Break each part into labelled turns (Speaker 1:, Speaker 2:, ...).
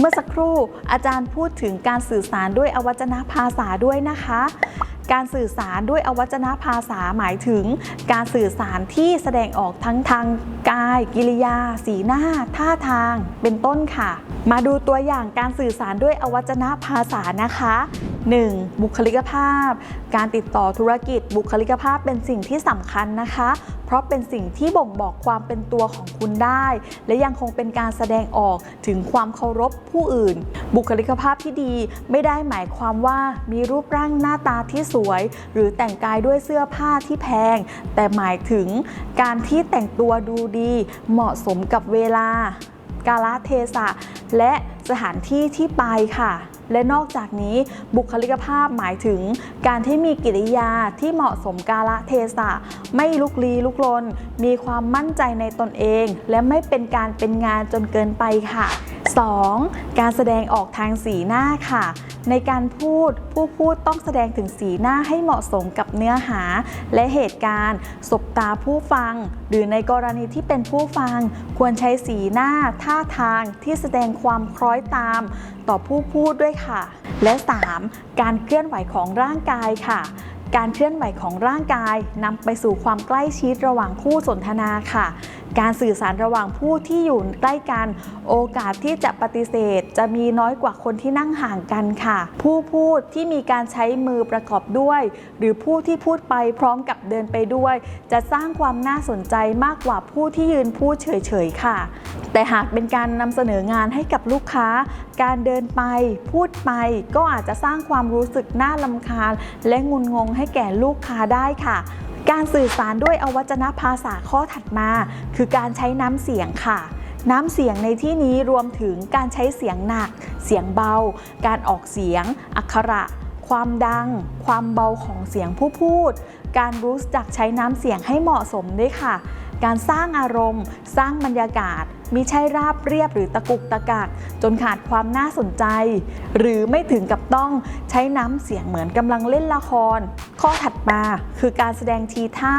Speaker 1: เมื่อสักครู่อาจารย์พูดถึงการสื่อสารด้วยอวัจนภาษาด้วยนะคะ การสื่อสารด้วยอวัจนภาษาหมายถึง การสื่อสารที่แสดงออกทั้งทางกาย กิริยา สีหน้า ท่าทาง เป็นต้นค่ะ มาดูตัวอย่างการสื่อสารด้วยอวัจนภาษานะคะ 1. บุคลิกภาพ การติดต่อธุรกิจ บุคลิกภาพเป็นสิ่งที่สำคัญนะคะ เพราะเป็นสิ่งที่บ่งบอกความเป็นตัวของคุณได้ และยังคงเป็นการแสดงออกถึงความเคารพผู้อื่น บุคลิกภาพที่ดีไม่ได้หมายความว่ามีรูปร่างหน้าตาที่สวย หรือแต่งกายด้วยเสื้อผ้าที่แพง แต่หมายถึงการที่แต่งตัวดูดี เหมาะสมกับเวลา กาลเทศะ และสถานที่ที่ไปค่ะ และนอกจากนี้บุคลิกภาพหมายถึง การที่มีกิริยาที่เหมาะสมกาลเทศะ ไม่ลุกลี้ลุกลน มีความมั่นใจในตนเอง และไม่เป็นการเป็นงานจนเกินไปค่ะ 2. การแสดงออกทางสีหน้าค่ะ ในการพูดผู้พูดต้องแสดงถึงสีหน้าให้เหมาะสมกับเนื้อหา และเหตุการณ์ สบตาผู้ฟัง หรือในกรณีที่เป็นผู้ฟัง ควรใช้สีหน้าท่าทางที่แสดงความคล้อยตาม ต่อผู้พูดด้วยค่ะ และ 3. การเคลื่อนไหวของร่างกายค่ะการเคลื่อนไหวของร่างกายนำไปสู่ความใกล้ชิดระหว่างคู่สนทนาค่ะ การสื่อสารระหว่างผู้ที่อยู่ใกล้กัน โอกาสที่จะปฏิเสธ จะมีน้อยกว่าคนที่นั่งห่างกันค่ะ ผู้พูดที่มีการใช้มือประกอบด้วย หรือผู้ที่พูดไปพร้อมกับเดินไปด้วย จะสร้างความน่าสนใจมากกว่าผู้ที่ยืนพูดเฉยๆค่ะ แต่หากเป็นการนำเสนองานให้กับลูกค้า การเดินไปพูดไปก็อาจจะสร้างความรู้สึกน่าลำคาญ และงุนงงให้แก่ลูกค้าได้ค่ะ การสื่อสารด้วยอวัจนภาษาข้อถัดมา คือการใช้น้ำเสียงค่ะ น้ำเสียงในที่นี้รวมถึงการใช้เสียงหนัก เสียงเบา การออกเสียง อักขระ ความดัง ความเบาของเสียงผู้พูด การรู้จักใช้น้ำเสียงให้เหมาะสมด้วยค่ะ การสร้างอารมณ์ สร้างบรรยากาศมิใช่ราบเรียบหรือตะกุกตะกักจนขาดความน่าสนใจ หรือไม่ถึงกับต้องใช้น้ำเสียงเหมือนกำลังเล่นละคร ข้อถัดมาคือการแสดงทีท่า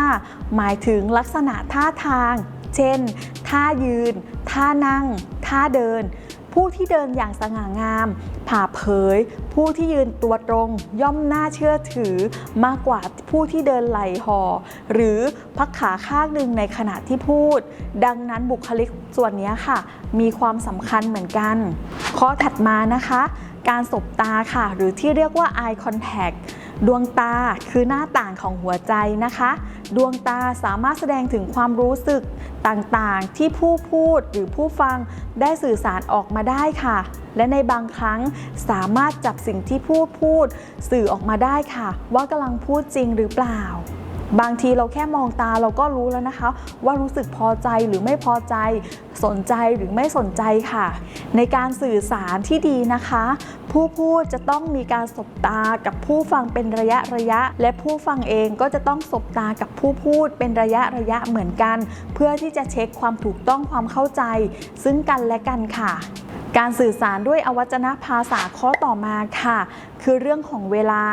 Speaker 1: หมายถึงลักษณะท่าทาง เช่น ท่ายืน ท่านั่ง ท่าเดิน ผู้ที่เดินอย่างสง่างาม ผ่าเผย ผู้ที่ยืนตัวตรง ย่อมน่าเชื่อถือ มากกว่าผู้ที่เดินไหลห่อ หรือพักขาข้างหนึ่งในขณะที่พูด ดังนั้นบุคลิกส่วนนี้ค่ะ มีความสำคัญเหมือนกัน ข้อถัดมานะคะ การสบตาค่ะ หรือที่เรียกว่า eye contact ดวงตาคือหน้าต่างของหัวใจนะคะ ดวงตาสามารถแสดงถึงความรู้สึกต่างๆ ที่ผู้พูดหรือผู้ฟังได้สื่อสารออกมาได้ค่ะ และในบางครั้งสามารถจับสิ่งที่ผู้พูด สื่อออกมาได้ค่ะ ว่ากำลังพูดจริงหรือเปล่า บางทีเราแค่มองตาเราก็รู้แล้วนะคะ ว่ารู้สึกพอใจหรือไม่พอใจสนใจหรือไม่สนใจค่ะ ในการสื่อสารที่ดีนะคะ ผู้พูดจะต้องมีการสบตากับผู้ฟังเป็นระยะระยะ และผู้ฟังเองก็จะต้องสบตากับผู้พูดเป็นระยะระยะเหมือนกัน เพื่อที่จะเช็คความถูกต้องความเข้าใจ ซึ่งกันและกันค่ะ การสื่อสารด้วยอวัจนภาษาข้อต่อมาค่ะ คือเรื่องของเวลา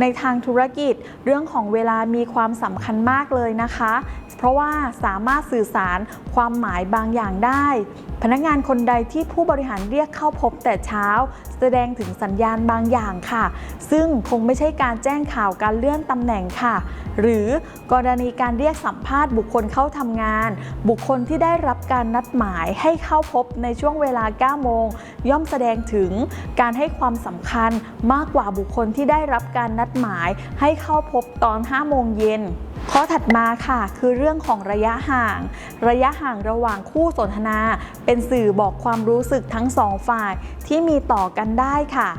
Speaker 1: ในทางธุรกิจ เรื่องของเวลามีความสำคัญมากเลยนะคะ ราะว่าสามารถสื่อสารความหมายบางอย่างได้ พนักงานคนใดที่ผู้บริหารเรียกเข้าพบแต่เช้า แสดงถึงสัญญาณบางอย่างค่ะ ซึ่งคงไม่ใช่การแจ้งข่าวการเลื่อนตำแหน่งค่ะ หรือกรณีการเรียกสัมภาษณ์บุคคลเข้าทำงาน บุคคลที่ได้รับการนัดหมายให้เข้าพบในช่วงเวลา 9 โมง ย่อมแสดงถึงการให้ความสำคัญมากกว่าบุคคลที่ได้รับการนัดหมายให้เข้าพบตอน 5 โมงเย็น ข้อถัดมาค่ะ คือเรื่องของระยะห่าง ระยะห่างระหว่างคู่สนทนา เป็นสื่อบอกความรู้สึกทั้งสองฝ่ายที่มีต่อกันได้ค่ะ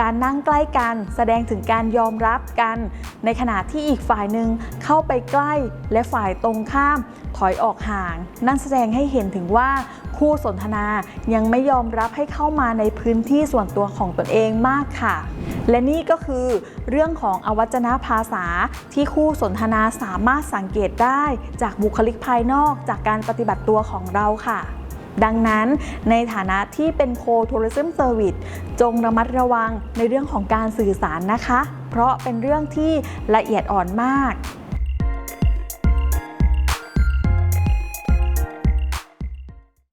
Speaker 1: การนั่งใกล้กันแสดงถึงการยอมรับกัน ในขณะที่อีกฝ่ายหนึ่งเข้าไปใกล้และฝ่ายตรงข้ามถอยออกห่าง นั่นแสดงให้เห็นถึงว่าคู่สนทนายังไม่ยอมรับให้เข้ามาในพื้นที่ส่วนตัวของตนเองมากค่ะ และนี่ก็คือเรื่องของอวัจนภาษาที่คู่สนทนาสามารถสังเกตได้จากบุคลิกภายนอกจากการปฏิบัติตัวของเราค่ะ ดังนั้นในฐานะที่เป็นโคทัวริซึมเซอร์วิสจงระมัดระวังในเรื่องของการสื่อสารนะคะ เพราะเป็นเรื่องที่ละเอียดอ่อนมาก